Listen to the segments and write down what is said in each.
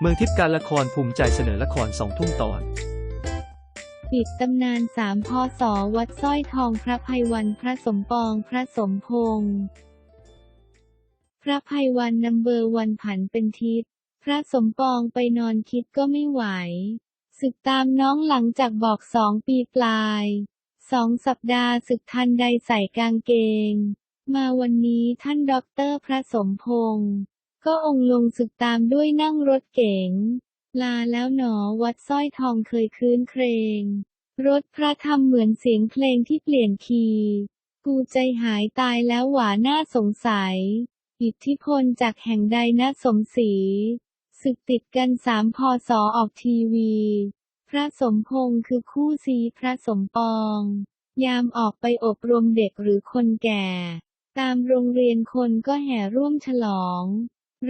เมืองทิพย์การละครภูมิใจเสนอละครสองทุ่มตอน ปิดตำนานสามพศวัดสร้อยทองพระภัยวันพระสมปองพระสมพงษ์พระภัยวันนัมเบอร์วันผันเป็นทิศพระสมปองไปนอนคิดก็ไม่ไหวศึกตามน้องหลังจากบอกสองปีปลายสองสัปดาห์ศึกทันใดใส่กางเกง มาวันนี้ท่านด็อกเตอร์พระสมพงษ์ ก็องลงศึกตามด้วยนั่งรถเก๋ง ลาแล้วหนอวัดสร้อยทองเคยคืนเครงรถพระธรรมเหมือนเสียงเพลงที่เปลี่ยนคีย์กูใจหายตายแล้วหวาน่าสงสัย อิทธิพลจากแห่งใดนะสมศรีศึกติดกันสามพศออกทีวี พระสมพงษ์คือคู่ซีพระสมปอง ยามออกไปอบรมเด็กหรือคนแก่ ตามโรงเรียนคนก็แห่ร่วมฉลอง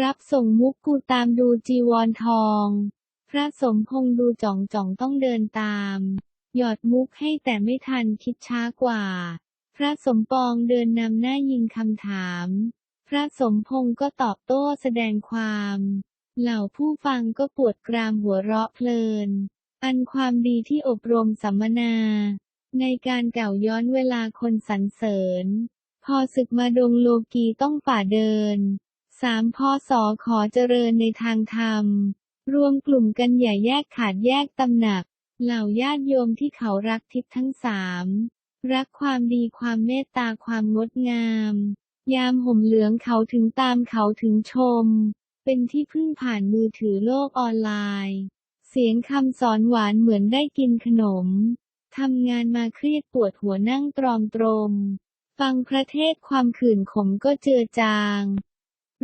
รับส่งมุกกูตามดูจีวรทอง พระสมพงษ์ดูจ่องจ่องต้องเดินตาม หยอดมุกให้แต่ไม่ทันคิดช้ากว่า พระสมปองเดินนำหน้ายิงคำถาม พระสมพงษ์ก็ตอบโต้แสดงความ เหล่าผู้ฟังก็ปวดกรามหัวเราะเพลิน อันความดีที่อบรมสัมมนา ในการเก่าย้อนเวลาคนสรรเสริญ พอศึกมาดงโลกีต้องฝ่าเดิน สามพศขอเจริญในทางธรรม รวมกลุ่มกันอย่าแยกขาดแยกตำหนัก เหล่าญาติโยมที่เขารักทิศทั้งสามรักความดีความเมตตาความงดงาม ยามห่มเหลืองเขาถึงตามเขาถึงชม เป็นที่พึ่งผ่านมือถือโลกออนไลน์ เสียงคำสอนหวานเหมือนได้กินขนมทำงานมาเครียดปวดหัวนั่งตรอมตรม ฟังพระเทศความขื่นขมก็เจือจาง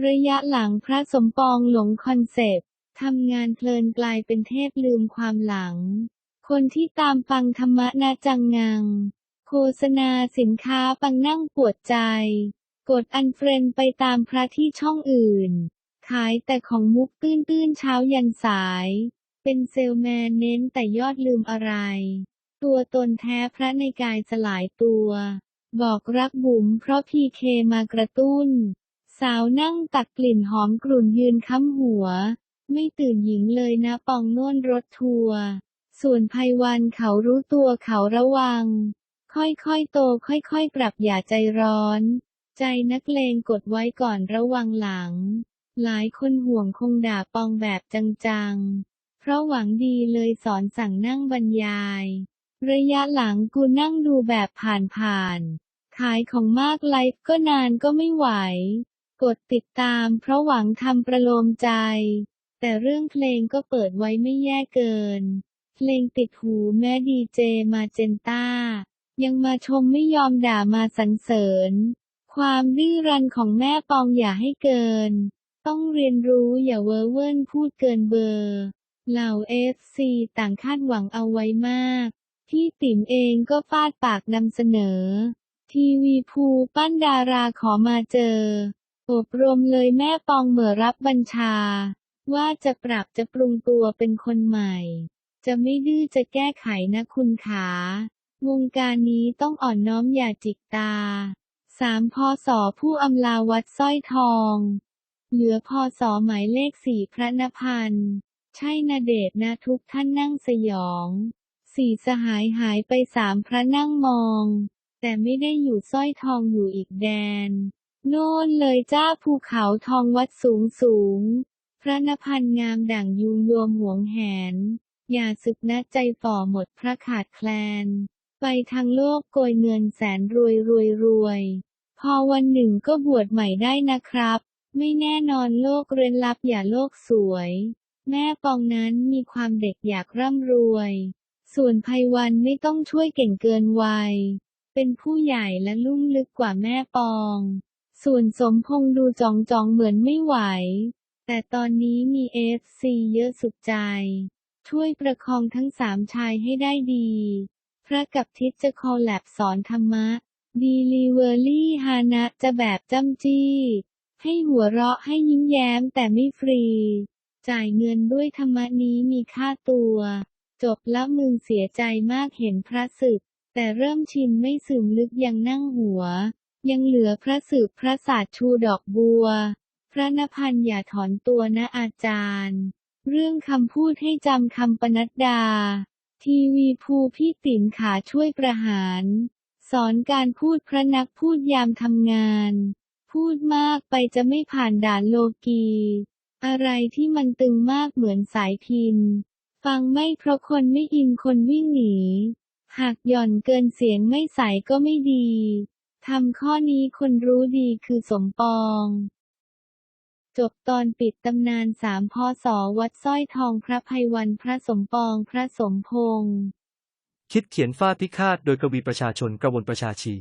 ระยะหลังพระสมปองหลงคอนเซปต์ทำงานเพลินกลายเป็นเทพลืมความหลัง คนที่ตามฟังธรรมะนาจังงัง โฆษณาสินค้าปังนั่งปวดใจ กดอันเฟรนไปตามพระที่ช่องอื่น ขายแต่ของมุกตื้นๆเช้ายันสาย เป็นเซลแมนเน้นแต่ยอดลืมอะไร ตัวตนแท้พระในกายสลายตัว บอกรักบุ๋มเพราะพีเคมากระตุ้น สาวนั่งตักกลิ่นหอมกลุ่นยืนค้ำหัว ไม่ตื่นหญิงเลยนะปองน่นรถทัวร์ส่วนภัยวันเขารู้ตัวเขาระวัง ค่อยๆโตค่อยๆปรับอย่าใจร้อน ใจนักเลงกดไว้ก่อนระวังหลัง หลายคนห่วงคงด่าปองแบบจังๆ เพราะหวังดีเลยสอนสั่งนั่งบรรยาย ระยะหลังกูนั่งดูแบบผ่านๆขายของมากไลฟ์ก็นานก็ไม่ไหว กดติดตามเพราะหวังทำประโลมใจ แต่เรื่องเพลงก็เปิดไว้ไม่แย่เกิน เพลงติดหูแม้ดีเจมาเจนต้า ยังมาชมไม่ยอมด่ามาสรรเสริญ ความดื้อรั้นของแม่ปองอย่าให้เกิน ต้องเรียนรู้อย่าเวอร์เวินพูดเกินเบอร์เหล่าเอฟซีต่างคาดหวังเอาไว้มากพี่ติ๋มเองก็ฟาดปากนำเสนอ ทีวีภูปั้นดาราขอมาเจอ อบรมเลยแม่ปองเหมื่อรับบัญชา ว่าจะปรับจะปรุงตัวเป็นคนใหม่ จะไม่ดื้อจะแก้ไขนะคุณขาวงการนี้ต้องอ่อนน้อมอย่าจิกตาสามพศผู้อำลาวัดสร้อยทอง เหลือพศหมายเลขสี่พระนพันธ์ใช่นาเดชนะทุกท่านนั่งสยอง สี่สหายหายไปสามพระนั่งมอง แต่ไม่ได้อยู่สร้อยทองอยู่อีกแดน โน่นเลยจ้าภูเขาทองวัดสูงสูง พระนพันงามดั่งยุงยวมหวงแหน อย่าสึกนะใจฝ่อหมดพระขาดแคลน ไปทางโลกโกยเงินแสนรวยรวยรวย พอวันหนึ่งก็บวชใหม่ได้นะครับ ไม่แน่นอนโลกเร้นลับอย่าโลกสวย แม่ปองนั้นมีความเด็กอยากร่ำรวย ส่วนภัยวันไม่ต้องช่วยเก่งเกินวัย เป็นผู้ใหญ่และลุ่มลึกกว่าแม่ปอง ส่วนสมพงษ์ดูจองจองเหมือนไม่ไหว แต่ตอนนี้มีเอฟซีเยอะสุดใจ ช่วยประคองทั้งสามชายให้ได้ดี พระกับทิศจะคอลแลบสอนธรรมะ ดีลีเวอรี่ฮานะจะแบบจ้ำจี้ ให้หัวเราะให้ยิ้มแย้มแต่ไม่ฟรี จ่ายเงินด้วยธรรมะนี้มีค่าตัว จบแล้วมึงเสียใจมากเห็นพระศึก แต่เริ่มชินไม่ซึมลึกยังนั่งหัว ยังเหลือพระสืบพระศาสตร์ชูดอกบัว พระนพันธ์อย่าถอนตัวนะอาจารย์ เรื่องคำพูดให้จำคำปนัดดา ทีวีภูพี่ติ๋มขาช่วยประหาร สอนการพูดพระนักพูดยามทำงาน พูดมากไปจะไม่ผ่านด่านโลกี อะไรที่มันตึงมากเหมือนสายพิน ฟังไม่เพราะคนไม่อินคนวิ่งหนี หากหย่อนเกินเสียงไม่ใสก็ไม่ดี ทำข้อนี้คนรู้ดีคือสมปองจบตอนปิดตำนานสามพศวัดสร้อยทองพระภัยวันพระสมปองพระสมพงษ์คิดเขียนฟาพิฆาตโดยกวีประชาชนกระวนประชาชี